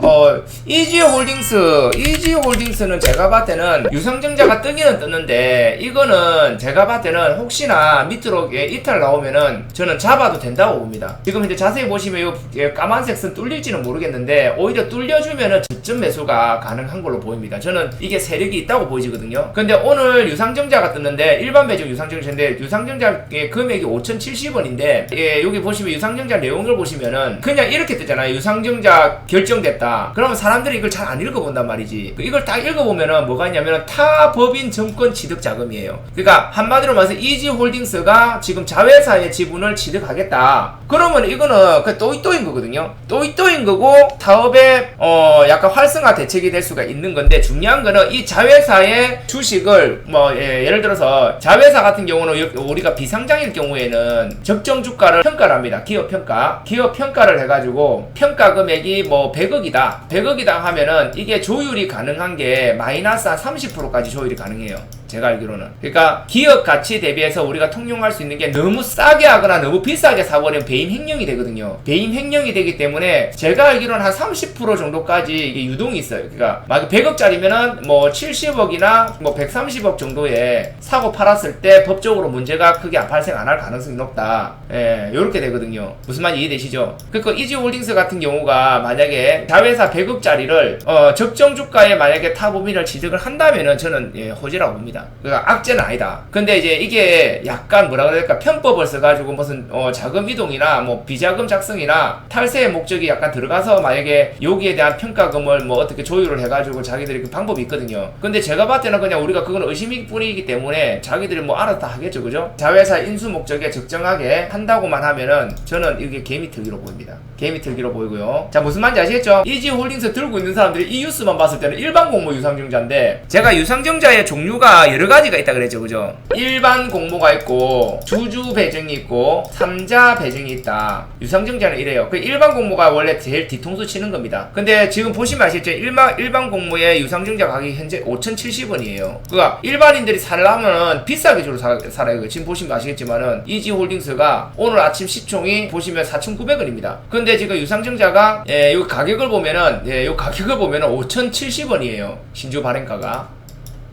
어, 이지 홀딩스, 이지 홀딩스는 제가 봤을 때는 유상증자가 뜨기는 떴는데, 이거는 제가 봤을 때는 혹시나 밑으로 예, 이탈 나오면은 저는 잡아도 된다고 봅니다. 지금 이제 자세히 보시면 요 예, 까만색 선 뚫릴지는 모르겠는데, 오히려 뚫려주면은 저점 매수가 가능한 걸로 보입니다. 저는 이게 세력이 있다고 보이지거든요. 근데 오늘 유상증자가 떴는데, 일반 배정 유상증자인데, 유상증자의 금액이 5,070원인데, 예, 여기 보시면 유상증자 내용을 보시면은, 그냥 이렇게 뜨잖아요. 유상증자 결정됐다. 그러면 사람들이 이걸 잘 안 읽어본단 말이지. 이걸 딱 읽어보면은 뭐가 있냐면은 타 법인 증권 취득 자금이에요. 그러니까 한마디로 말해서 이지홀딩스가 지금 자회사의 지분을 취득하겠다. 그러면 이거는 그 또이또인 거거든요. 또이또인 거고 사업의 어 약간 활성화 대책이 될 수가 있는 건데 중요한 거는 이 자회사의 주식을 뭐 예, 를 들어서 자회사 같은 경우는 여- 우리가 비상장일 경우에는 적정 주가를 평가를 합니다. 기업 평가. 기업 평가를 해가지고 평가 금액이 뭐 100억이 다. 100억이다 하면은 이게 조율이 가능한 게 마이너스 한 30%까지 조율이 가능해요. 제가 알기로는. 그러니까 기업 가치 대비해서 우리가 통용할 수 있는 게 너무 싸게 하거나 너무 비싸게 사버리면 배임 횡령이 되거든요. 배임 횡령이 되기 때문에 제가 알기로는 한 30% 정도까지 이게 유동이 있어요. 그러니까 막 100억짜리면은 뭐 70억이나 뭐 130억 정도에 사고 팔았을 때 법적으로 문제가 크게 발생 안 할 가능성이 높다. 예, 요렇게 되거든요. 무슨 말인지 이해되시죠? 그러니까 이지홀딩스 같은 경우가 만약에 자회사 100억짜리를 어, 적정 주가에 만약에 타법인을 취득을 한다면은 저는 예, 호재라고 봅니다. 그러니까 악재는 아니다. 근데 이제 이게 약간 뭐라 될까 편법을 써가지고 무슨 어, 자금 이동이나 뭐 비자금 작성이나 탈세의 목적이 약간 들어가서 만약에 여기에 대한 평가금을 뭐 어떻게 조율을 해가지고 자기들이 그 방법이 있거든요. 근데 제가 봤을 때는 그냥 우리가 그건 의심일 뿐이기 때문에 자기들이 뭐 알아서 다 하겠죠, 그죠? 자회사 인수 목적에 적정하게 한다고만 하면은 저는 이게 개미 틀기로 보입니다. 개미 틀기로 보이고요. 자 무슨 말인지 아시겠죠? 이지 홀딩스 들고 있는 사람들이 이 뉴스만 봤을 때는 일반 공모 유상증자인데 제가 유상증자의 종류가 여러 가지가 있다 그랬죠, 그죠? 일반 공모가 있고 주주 배정이 있고 삼자 배정이 있다. 유상증자는 이래요. 그 일반 공모가 원래 제일 뒤통수 치는 겁니다. 근데 지금 보시면 아시겠죠? 일반 일반 공모의 유상증자 가격이 현재 5,070원이에요. 그러니까 일반인들이 살려면 비싸게 주로 사, 살아요. 지금 보시면 아시겠지만은 이지 홀딩스가 오늘 아침 시총이 보시면 4,900원입니다. 근데 지금 유상증자가 예, 요 가격을 보면은 예, 요 가격을 보면은 5,070원이에요. 신주 발행가가.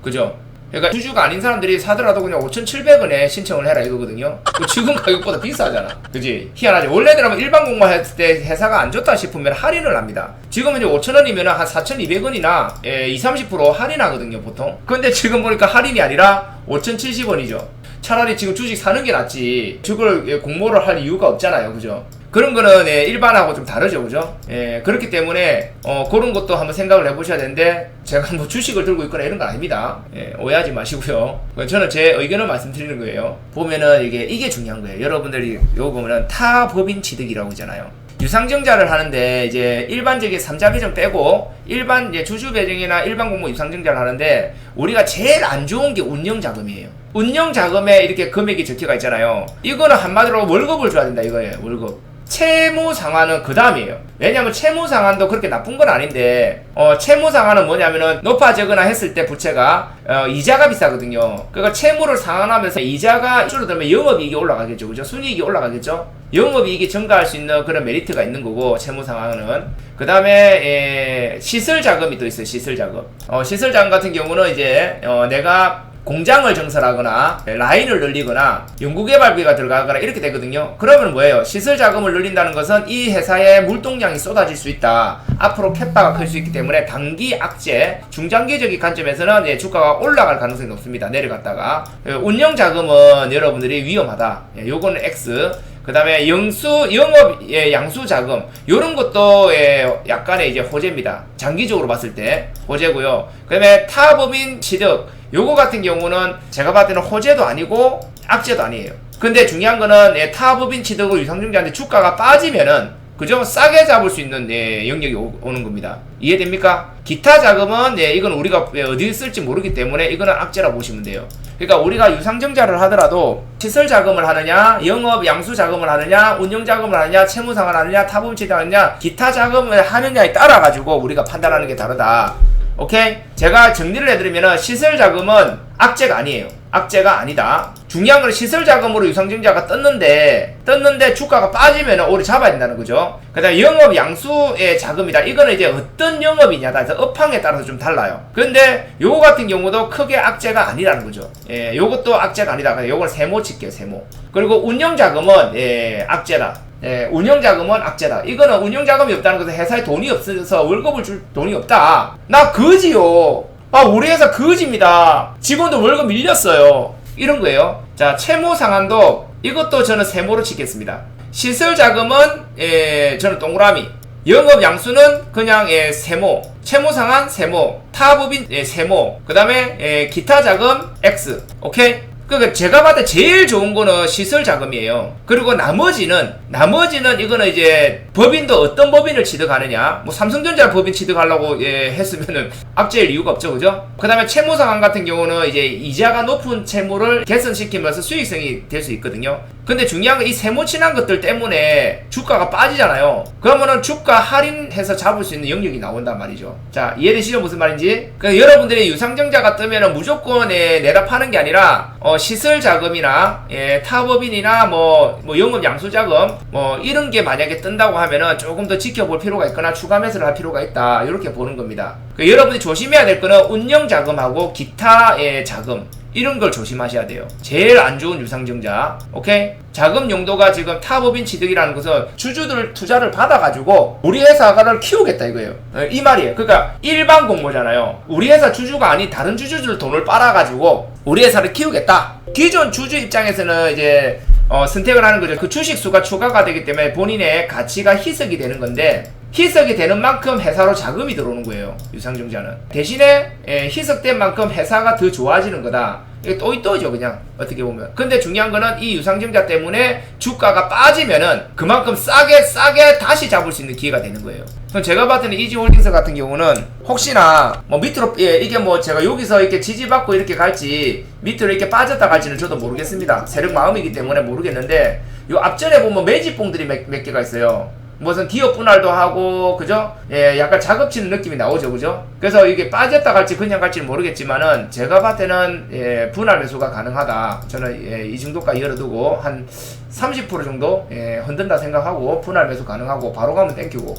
그죠? 그러니까 주주가 아닌 사람들이 사더라도 그냥 5,700원에 신청을 해라 이거거든요. 그 지금 가격보다 비싸잖아. 그지? 희한하지. 원래대로면 일반 공모 했을 때 회사가 안 좋다 싶으면 할인을 합니다. 지금 이제 5,000원이면 한 4,200원이나 예, 20, 30% 할인하거든요, 보통. 근데 지금 보니까 할인이 아니라 5,070원이죠. 차라리 지금 주식 사는 게 낫지. 그걸 예, 공모를 할 이유가 없잖아요. 그죠? 그런 거는 예, 일반하고 좀 다르죠, 그죠? 예, 그렇기 때문에 어, 그런 것도 한번 생각을 해보셔야 되는데 제가 뭐 주식을 들고 있거나 이런 건 아닙니다. 예, 오해하지 마시고요. 저는 제 의견을 말씀드리는 거예요. 보면은 이게 이게 중요한 거예요. 여러분들이 요거 보면은 타법인 취득이라고 있잖아요. 유상증자를 하는데 이제 일반적인 삼자 배정 빼고 일반 이제 주주 배정이나 일반 공모 유상증자를 하는데 우리가 제일 안 좋은 게 운영 자금이에요. 운영 자금에 이렇게 금액이 적혀가 있잖아요. 이거는 한마디로 월급을 줘야 된다 이거예요. 월급. 채무 상환은 그 다음이에요. 왜냐면 채무 상환도 그렇게 나쁜 건 아닌데, 어, 채무 상환은 뭐냐면은 높아지거나 했을 때 부채가, 어, 이자가 비싸거든요. 그러니까 채무를 상환하면서 이자가 줄어들면 영업이익이 올라가겠죠. 그죠? 순이익이 올라가겠죠? 영업이익이 증가할 수 있는 그런 메리트가 있는 거고, 채무 상환은. 그 다음에, 시설 자금이 또 있어요. 시설 자금. 어, 시설 자금 같은 경우는 이제, 어, 내가 공장을 증설하거나 라인을 늘리거나 연구개발비가 들어가거나 이렇게 되거든요. 그러면 뭐예요? 시설 자금을 늘린다는 것은 이 회사에 물동량이 쏟아질 수 있다. 앞으로 캣바가 클 수 있기 때문에 단기 악재, 중장기적인 관점에서는 예, 주가가 올라갈 가능성이 높습니다. 내려갔다가 예, 운영 자금은 여러분들이 위험하다. 예, 요거는 X. 그 다음에 영수, 영업, 예, 양수 자금. 요런 것도, 예, 약간의 이제 호재입니다. 장기적으로 봤을 때. 호재고요. 그 다음에 타법인 취득. 요거 같은 경우는 제가 봤을 때는 호재도 아니고 악재도 아니에요. 근데 중요한 거는, 예, 타법인 취득을 유상증자한테 주가가 빠지면은, 그죠? 싸게 잡을 수 있는 예, 영역이 오, 는 겁니다. 이해됩니까? 기타 자금은 예, 이건 우리가 예, 어디 쓸지 모르기 때문에 이거는 악재라고 보시면 돼요. 그러니까 우리가 유상증자를 하더라도 시설 자금을 하느냐, 영업 양수 자금을 하느냐, 운영 자금을 하느냐, 채무상을 하느냐, 타범치를 하느냐, 기타 자금을 하느냐에 따라 가지고 우리가 판단하는 게 다르다. 오케이? 제가 정리를 해드리면은 시설 자금은 악재가 아니에요. 악재가 아니다. 중요한 건 시설 자금으로 유상증자가 떴는데 떴는데 주가가 빠지면 오래 잡아야 된다는 거죠. 그다음 영업 양수의 자금이다. 이거는 이제 어떤 영업이냐 따라서 업황에 따라서 좀 달라요. 근데 요거 같은 경우도 크게 악재가 아니라는 거죠. 예, 요것도 악재가 아니다. 요걸 세모 칠게요. 세모. 그리고 운영 자금은 예, 악재다. 예, 운영 자금은 악재다. 이거는 운영 자금이 없다는 것은 회사에 돈이 없어서 월급을 줄 돈이 없다. 나 거지요. 아, 우리 회사 거지입니다. 직원도 월급 밀렸어요. 이런 거예요. 자, 채무 상환도 이것도 저는 세모로 치겠습니다. 시설 자금은 예, 저는 동그라미. 영업 양수는 그냥 예, 세모. 채무 상환 세모. 타법인 예, 세모. 그다음에 예, 기타 자금 X. 오케이? 그러니까 제가 봤을 때 제일 좋은 거는 시설 자금이에요. 그리고 나머지는 나머지는 이거는 이제 법인도 어떤 법인을 취득하느냐. 뭐 삼성전자 법인 취득하려고 예, 했으면은 악재일 이유가 없죠, 그죠? 그다음에 채무 상환 같은 경우는 이제 이자가 높은 채무를 개선시키면서 수익성이 될 수 있거든요. 근데 중요한 건 이 세모 친한 것들 때문에 주가가 빠지잖아요. 그러면은 주가 할인해서 잡을 수 있는 영역이 나온단 말이죠. 자, 이해되시죠? 무슨 말인지? 그 여러분들이 유상증자가 뜨면은 무조건 예, 내다 파는 게 아니라 어, 시설 자금이나 예, 타법인이나 뭐, 뭐 영업 양수 자금 뭐 이런 게 만약에 뜬다고 하면은 조금 더 지켜볼 필요가 있거나 추가 매수를 할 필요가 있다 이렇게 보는 겁니다. 그 여러분이 조심해야 될 거는 운영 자금하고 기타 의 자금 이런 걸 조심하셔야 돼요. 제일 안 좋은 유상증자. 오케이? 자금 용도가 지금 타법인 취득이라는 것은 주주들 투자를 받아가지고 우리 회사를 키우겠다 이거예요. 어, 이 말이에요. 그러니까 일반 공모잖아요. 우리 회사 주주가 아닌 다른 주주들 돈을 빨아가지고 우리 회사를 키우겠다. 기존 주주 입장에서는 이제 어, 선택을 하는 거죠. 그 주식 수가 추가가 되기 때문에 본인의 가치가 희석이 되는 건데 희석이 되는 만큼 회사로 자금이 들어오는 거예요. 유상증자는. 대신에 예, 희석된 만큼 회사가 더 좋아지는 거다. 이게 또이 또죠 그냥 어떻게 보면. 근데 중요한 거는 이 유상증자 때문에 주가가 빠지면은 그만큼 싸게 싸게 다시 잡을 수 있는 기회가 되는 거예요. 그럼 제가 봤을 때는 이지홀딩스 같은 경우는 혹시나 뭐 밑으로 예 이게 뭐 제가 여기서 이렇게 지지받고 이렇게 갈지 밑으로 이렇게 빠졌다 갈지는 저도 모르겠습니다. 세력 마음이기 때문에 모르겠는데 요 앞전에 보면 매집봉들이 몇, 몇 개가 있어요. 무슨 기업 분할도 하고 그죠? 예, 약간 자급치는 느낌이 나오죠, 그죠? 그래서 이게 빠졌다 갈지 그냥 갈지는 모르겠지만은 제가 봤을 때는 예, 분할 매수가 가능하다. 저는 예, 이 정도까지 열어두고 한 30% 정도 예, 흔든다 생각하고 분할 매수 가능하고 바로 가면 땡기고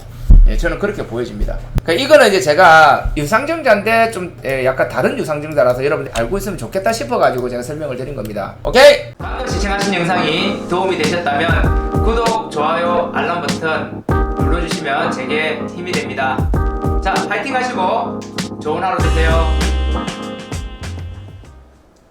예, 저는 그렇게 보여집니다. 그러니까 이거는 이제 제가 유상증자인데 좀 예, 약간 다른 유상증자라서 여러분들 알고 있으면 좋겠다 싶어가지고 제가 설명을 드린 겁니다. 오케이? 방금 시청하신 영상이 도움이 되셨다면 구독, 좋아요, 알람 버튼 눌러주시면 제게 힘이 됩니다. 자, 파이팅 하시고 좋은 하루 되세요.